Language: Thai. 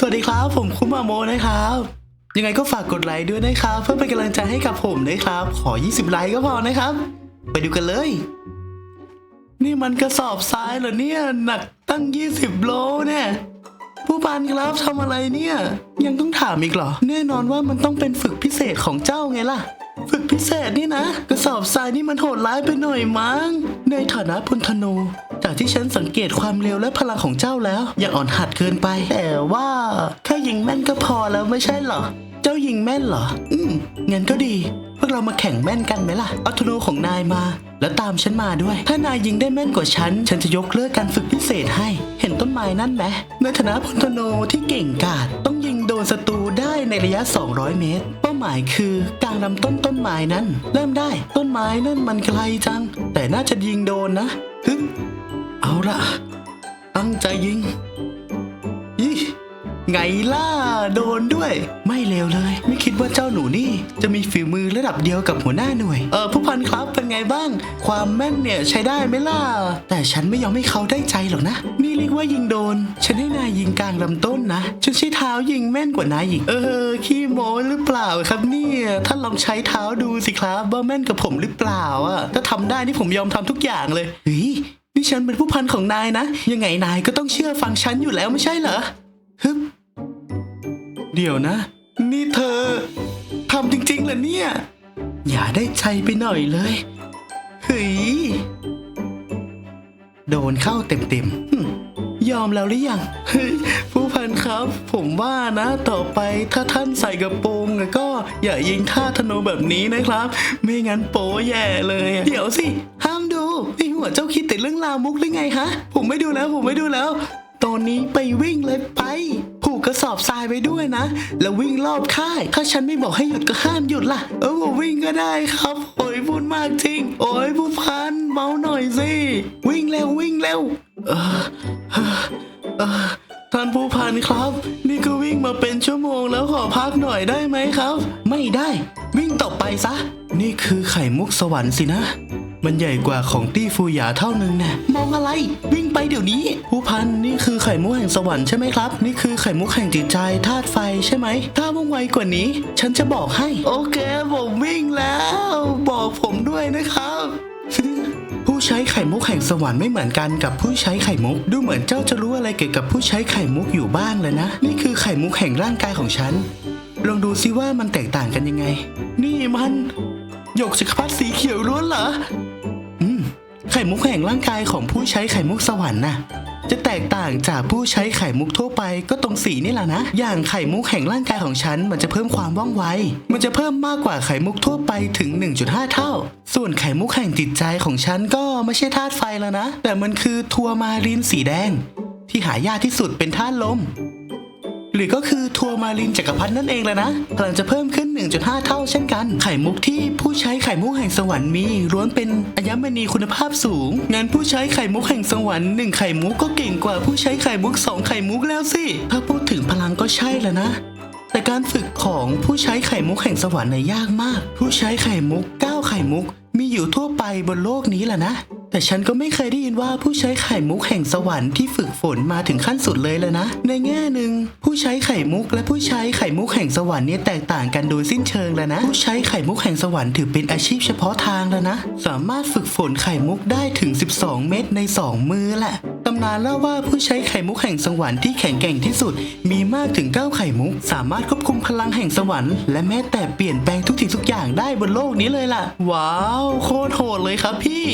สวัสดีครับ ผมคุมาโมนะครับ ยังไงก็ฝากกดไลค์ด้วยนะครับ เพื่อเป็นกำลังใจให้กับผมนะครับ ขอ 20 ไลค์ก็พอนะครับ ไปดูกันเลย นี่มันกระสอบทรายเหรอเนี่ย หนักตั้ง 20 โลเนี่ย ผู้พันครับทำอะไรเนี่ย ยังต้องถามอีกเหรอ แน่นอนว่ามันต้องเป็นฝึกพิเศษของเจ้าไงล่ะ ฝึกพิเศษนี่นะ กระสอบทรายนี่มันโหดร้ายไปหน่อยมั้ง ในฐานะพลธนู จากที่ฉันสังเกตความเร็วและพลังของเจ้าแล้วยังอ่อนหัดเกินไป แต่ว่าแค่ยิงแม่นก็พอแล้วไม่ใช่เหรอ เจ้ายิงแม่นเหรอ อืมงั้นก็ดี พวกเรามาแข่งแม่นกันไหมล่ะเอาธนูของนายมา แล้วตามฉันมาด้วย ถ้านายยิงได้แม่นกว่าฉัน ฉันจะยกเลิกการฝึกพิเศษให้ เห็นต้นไม้นั่นไหมในฐานะพลธนูที่เก่งกาจต้องยิงโดนศัตรูได้ในระยะ 200 เมตร เป้าหมายคือกลางลำต้นต้นไม้นั้น เริ่มได้ต้นไม้นั่นมันไกลจัง แต่น่าจะยิงโดนนะฮึ ละตั้งใจยิงยี่ไงล่ะ โดนด้วย ไม่เลวเลย ไม่คิดว่าเจ้าหนูนี่ จะมีฝีมือระดับเดียวกับหัวหน้าหน่วย เออผู้พันครับเป็นไงบ้าง ความแม่นเนี่ยใช้ได้ไหมล่ะ แต่ฉันไม่ยอมให้เขาได้ใจหรอกนะ นี่เรียกว่ายิงโดน ฉันให้นายยิงกลางลำต้นนะฉันใช้เท้ายิงแม่นกว่านายอีก เออ ขี้โม้หรือเปล่าครับเนี่ยท่านลองใช้เท้าดูสิครับว่าแม่นกับผมหรือเปล่าอะถ้าทำได้นี่ผมยอมทำทุกอย่างเลยเฮ้ย นี่ฉันเป็นผู้พันของนายนะ ยังไงนายก็ต้องเชื่อฟังฉันอยู่แล้วไม่ใช่เหรอฮึบเดี๋ยวนะ นี่เธอทำจริงๆเหรอเนี่ย อย่าได้ใจไปหน่อยเลยเฮ้ยโดนเข้าเต็มๆยอมแล้วหรือยังผู้พันครับ ผมว่านะต่อไปถ้าท่านใส่กระโปรงก็อย่ายิงท่าธนูแบบนี้นะครับ ไม่งั้นโป๊แย่เลย เดี๋ยวสิ ในหัวเจ้าคิดแต่เรื่องลามุกหรือไงฮะ ผมไม่ดูแล้วผมไม่ดูแล้ว ตอนนี้ไปวิ่งเลยไป ผูกกระสอบทรายไว้ด้วยนะ แล้ววิ่งรอบค่าย ถ้าฉันไม่บอกให้หยุดก็ห้ามหยุดล่ะ เออผมวิ่งก็ได้ครับ โอ้ยพูดมากจริง โอ้ยผู้พันเบาหน่อยสิ วิ่งเร็ววิ่งเร็วเออเออท่านผู้พันครับ นี่ก็วิ่งมาเป็นชั่วโมงแล้วขอพักหน่อยได้ไหมครับ ไม่ได้ วิ่งต่อไปซะ นี่คือไข่มุกสวรรค์สินะ มันใหญ่กว่าของตี้ฟูหยาเท่านึงนะมองอะไร วิ่งไปเดี๋ยวนี้ ผู้พันนี่คือไข่มุกแห่งสวรรค์ใช่ไหมครับ นี่คือไข่มุกแห่งจิตใจธาตุไฟใช่ไหม ถ้าว่องไวกว่านี้ ฉันจะบอกให้ โอเค ผมวิ่งแล้ว บอกผมด้วยนะครับผู้ใช้ไข่มุกแห่งสวรรค์ไม่เหมือนกันกับผู้ใช้ไข่มุก ดูเหมือนเจ้าจะรู้อะไรเกี่ยวกับผู้ใช้ไข่มุกอยู่บ้างเลยนะ นี่คือไข่มุกแห่งร่างกายของฉัน ลองดูซิว่ามันแตกต่างกันยังไง นี่มันหยกจักรพรรดิสีเขียวล้วนเหรอ ไข่มุกแห่งร่างกายของผู้ใช้ไข่มุกสวรรค์น่ะจะแตกต่างจากผู้ใช้ไข่มุกทั่วไปก็ตรงสีนี่แหละนะ อย่างไข่มุกแห่งร่างกายของฉัน มันจะเพิ่มความว่องไว มันจะเพิ่มมากกว่าไข่มุกทั่วไปถึง 1.5 เท่า ส่วนไข่มุกแห่งจิตใจของฉันก็ไม่ใช่ธาตุไฟแล้วนะ แต่มันคือทัวร์มารินสีแดง ที่หายากที่สุดเป็นธาตุลม หรือก็คือทัวร์มารินจักรพรรดินั่นเองแหละนะพลังจะเพิ่มขึ้น 1.5 เท่าเช่นกัน ไข่มุกที่ผู้ใช้ไข่มุกแห่งสวรรค์มีล้วนเป็นอัญมณีคุณภาพสูง งั้นผู้ใช้ไข่มุกแห่งสวรรค์หนึ่งไข่มุกก็เก่งกว่าผู้ใช้ไข่มุกสองไข่มุกแล้วสิ ถ้าพูดถึงพลังก็ใช่แล้วนะ แต่การฝึกของผู้ใช้ไข่มุกแห่งสวรรค์น่ะยากมาก ผู้ใช้ไข่มุก 9 ไข่มุก มีอยู่ทั่วไปบนโลกนี้แหละนะ แต่ฉันก็ไม่เคยได้ยินว่าผู้ใช้ไข่มุกแห่งสวรรค์ที่ฝึกฝนมาถึงขั้นสุดเลยเลยนะ ในแง่หนึ่งผู้ใช้ไข่มุกและผู้ใช้ไข่มุกแห่งสวรรค์เนี่ยแตกต่างกันโดยสิ้นเชิงแล้วนะ ผู้ใช้ไข่มุกแห่งสวรรค์ถือเป็นอาชีพเฉพาะทางแล้วนะ สามารถฝึกฝนไข่มุกได้ถึง 12 เม็ดใน 2 มือแหละตำนานเล่าว่าผู้ใช้ไข่มุกแห่งสวรรค์ที่แข็งแกร่งที่สุด มีมากถึง 9 ไข่มุก สามารถควบคุมพลังแห่งสวรรค์และแม้แต่เปลี่ยนแปลงทุกสิ่งทุกอย่างได้บนโลกนี้เลยล่ะ ว้าว โคตรโหดเลยครับพี่